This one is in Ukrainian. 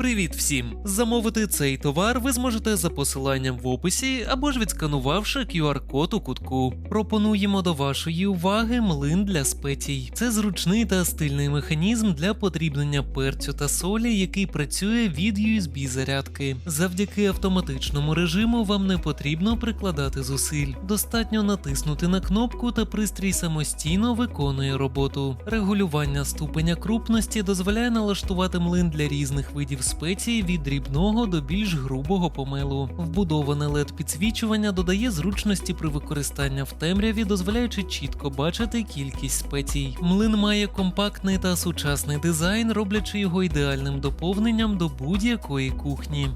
Привіт всім! Замовити цей товар ви зможете за посиланням в описі або ж відсканувавши QR-код у кутку. Пропонуємо до вашої уваги млин для спецій. Це зручний та стильний механізм для подрібнення перцю та солі, який працює від USB зарядки. Завдяки автоматичному режиму вам не потрібно прикладати зусиль. Достатньо натиснути на кнопку та пристрій самостійно виконує роботу. Регулювання ступеня крупності дозволяє налаштувати млин для різних видів спецій від дрібного до більш грубого помилу. Вбудоване led підсвічування додає зручності при використанні в темряві, дозволяючи чітко бачити кількість спецій. Млин має компактний та сучасний дизайн, роблячи його ідеальним доповненням до будь-якої кухні.